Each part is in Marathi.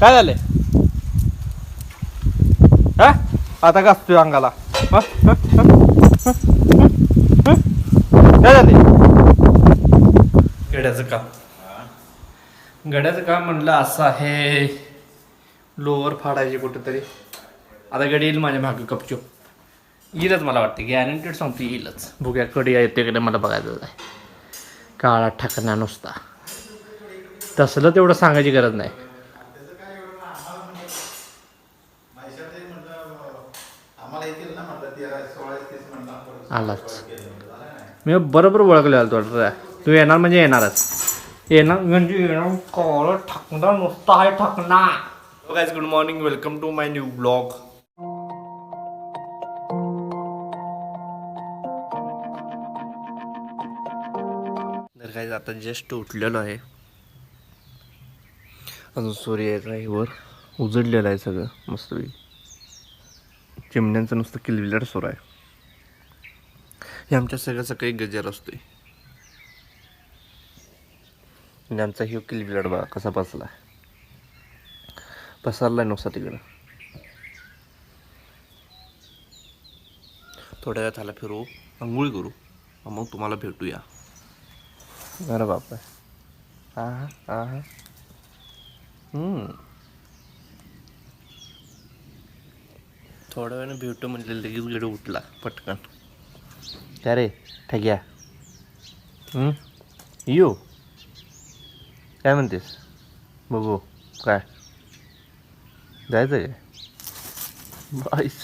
काय झालंय? हा? आता घासतोय अंगाला? काय झाले गड्याचं काम. गड्याचं काम म्हणलं असं आहे लोअर फाडायचे कुठेतरी. आता गडी येईल माझ्या मागं कपचो येईलच मला वाटतं गॅरंटेड सांगतो येईलच. बघूया कडी येते कडे मला बघायचं आहे. काळा ठकना नुसता. तसलं तेवढं सांगायची गरज नाही. आलाच. मी बरोबर ओळखले आलो तुला तू येणार म्हणजे येणारच. येणार म्हणजे येणार कॉल ठाकणार नुसता आहे guys good morning welcome to my new blog तर काय आता जस्ट उठलेलो आहे. अजून सूर्य यायचा आहे वर. उजडलेलं आहे सगळं मस्तपैकी चिमण्यांचं नुसतं किलबिलाट सुरू आहे. हे आमच्या सगळं सकाळी गजर असतोय. आणि आमचा हि किलबिलाट बघा कसा बसला पसरलाय नुसता तिकडं. थोड्या वेळात आला फिरू आंघोळी करू. मग तुम्हाला भेटूया. अरे बापरे. हा हा हा थोड्या वेळाने भेटू म्हणजे लगेच गडे उठला पटकन. काय रे ठग्या? येऊ काय म्हणतेस? बघू काय? जायचं काय? बाईस.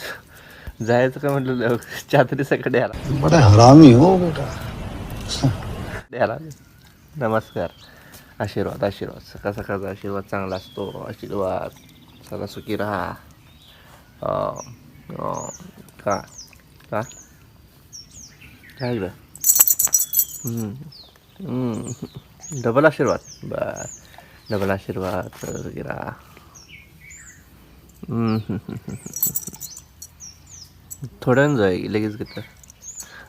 जायचं काय म्हटलं चातरी सकडे आला बड़ा हरामी हो बेटा. द्यायला. नमस्कार. आशीर्वाद आशीर्वाद. सकाळ सकाळचा आशीर्वाद चांगला असतो. आशीर्वाद. सदा सुखी राहा. अं, अं, का का काय गं डबल आशीर्वाद। बर डबल आशीर्वाद सदा सुखी राहा जाय लगेच घेतं.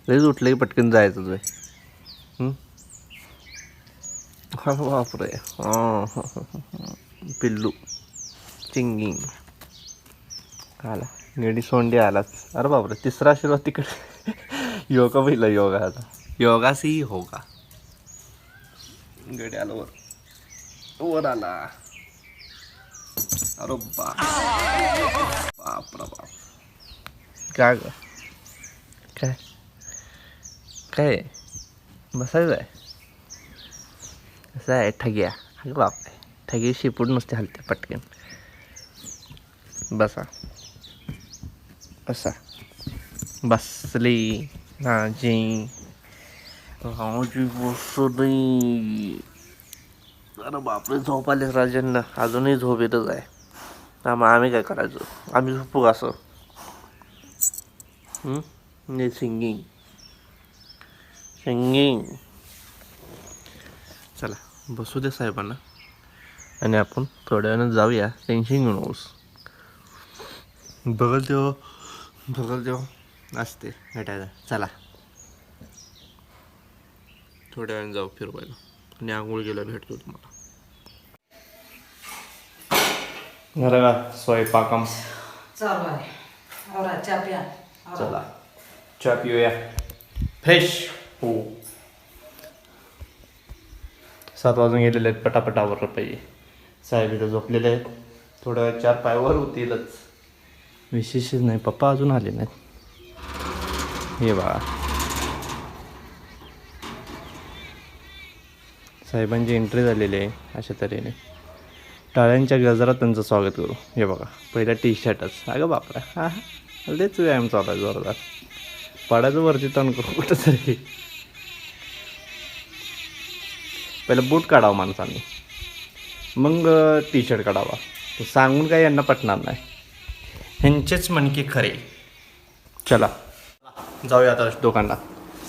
लगेच उठलं की पटकन जायचं जाय हा बापरे हा. पिल्लू. चिंगिंग. आला. निडी सोंडी आलाच. अरे बापरे तिसरा आशीर्वाद तिकडे. योगा पहिला योगा आता. योगा सी होगा. गडी आला वर. वर आला. अरे बाप बाप रे बाप. काय ग? काय? काय? बसायचं आहे? कसं आहे? ठग्या. अरे बाप ठगी शिपूड नसते हलते पटकन. बसा. असा. बसली. राजी राजी बसली अरे बापरे झोप आले राजांना. अजूनही झोप येतच आहे. मग आम्ही काय करायचो? आम्ही झोपू का असं? नाही सिंगिंग सिंगिंग चला बसू दे साहेबांना. आणि आपण थोड्या वेळानं जाऊया. टेन्शन घेऊन नकोस. बघल तेव्हा बघल तेव्हा असते भेटायला. चला. थोड्या वेळानं जाऊ फिरवायला. आणि आंघोळ गेला भेटतो तुम्हाला. झालं का स्वयंपाकम. चालू आहे. आवरा चहा प्या. आवरा. चला. चहा पिऊया. फ्रेश हो. सात वाजून गेलेले आहेत पटापटावर पाहिजे. साहेब इथं झोपलेले आहेत. थोड्या वेळ चार पायवर होतीलच. विशेषच नाही पप्पा अजून आले नाहीत. हे बा साहेबांची एंट्री झालेली आहे अशा तऱ्हेने. टाळ्यांच्या गजरात त्यांचं स्वागत करू. हे बघा पहिला टी शर्टच अगं बापरा हा हा. लेच व्यायाम चालू आहे जोरदार. पाडायचं वरती तण करू कुठं तरी पहिलं बूट काढावं माणसांनी. मग टी शर्ट काढावा. सांगून काही यांना पटणार नाही. ह्यांचेच म्हणके खरे. चला. जाऊया आता दुकानला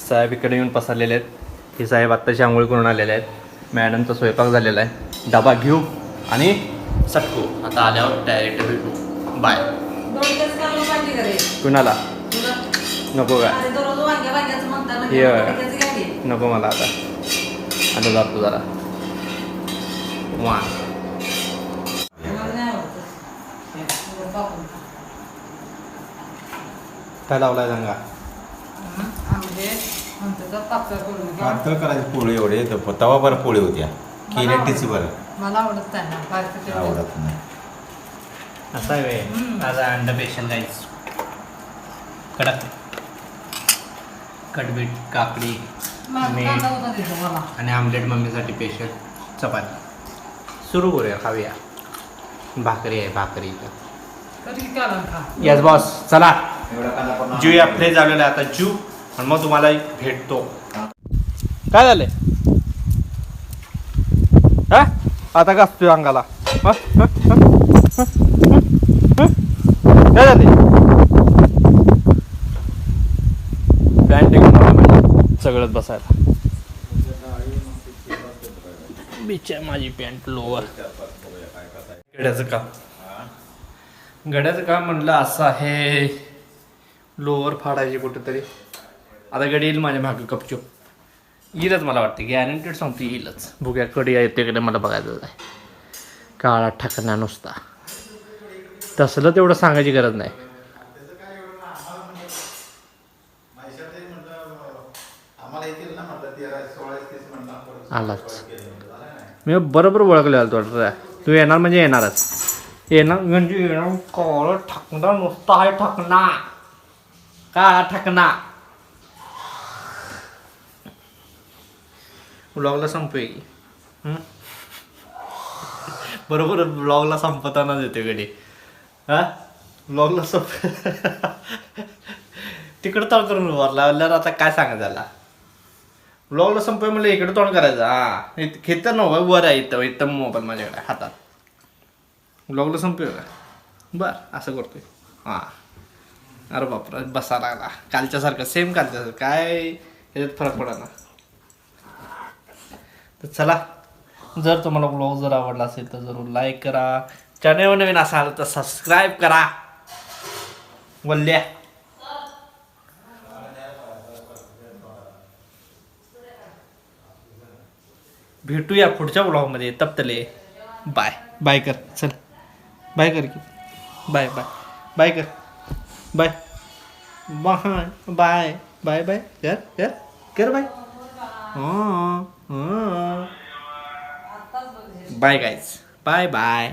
साहेब इकडे येऊन पसरलेले आहेत. हे साहेब आत्ताची आंघोळ करून आलेले आहेत. मॅडमचा स्वयंपाक झालेला आहे. डबा घेऊ आणि सटकू. आता आल्यावर डायरेक्ट भेटू. बाय? कुणाला? नको काय की. नको मला आता. आता जातो जरा. वा. काय लावलाय सांगा? तर पातळ करायचे पोळी एवढे तर तवा बरं पोळी होत्या किनेटीची बरं मला आवडत नाही. आवडत असा आहे वे माझा अंडा पेशल गाईच कडक. कडबीट काकडी माझं मी- कांदा होता तिथं मला. आणि आमलेट मम्मीसाठी स्पेशल चपाती. सुरू करूया खाऊया. भाकरी आहे भाकरी. यस बॉस चला. ज्यू या फ्रेश झालेला आहे आता ज्यू आणि मग तुम्हाला भेटतो. काय झाले हा? आता अंगाला? हा? हा? हा? काय झाले पॅन्ट सगळंच बसायला. बिचा माझी पॅन्ट लोअर गड्याचं काम. गड्याचं काम म्हणलं असं आहे. लोअर फाडायची कुठेतरी आता गडी येईल माझ्या मागं कपचूप येईलच मला वाटतं. गॅरंटेड सांगतो येईलच बघूया कडी येते कडे मला बघायचं आहे काळा ठकणा नुसता तसलं तेवढं सांगायची गरज नाही आलाच मी बरोबर ओळखलेला तो तू येणार म्हणजे येणारच येणार म्हणजे येणार काळा ठकना नुसता आहे ठकना काळा ठकना ब्लॉगला संपूया की बरोबर ब्लॉगला संपतानाच येते गडी. हा? ब्लॉगला संप तिकडं तळ करून वर लावल्यावर आता काय सांगा त्याला? ब्लॉगला संपय म्हणलं इकडे तोंड करायचं. हा. घेतं खेतर नव्हतं वर आहे इथं इथं मोबाईल माझ्याकडे हातात. ब्लॉगला संपय का बर असं करतोय. हां. अरे बापरा बसा लागला. कालच्यासारखं सेम कालच्यासारखं काय? याच्यात फरक पडा ना. तर चला जर तुम्हाला ब्लॉग जर आवडला असेल तर जरूर लाईक करा. चॅनल नवीन असाल तर सबस्क्राईब करा. वल्ल्या. भेटूया पुढच्या ब्लॉगमध्ये तप्तले. बाय बाय कर. चल. बाय कर की. बाय बाय बाय कर. Bye. Bye bye bye bye. कर कर कर bye. Bye guys bye bye.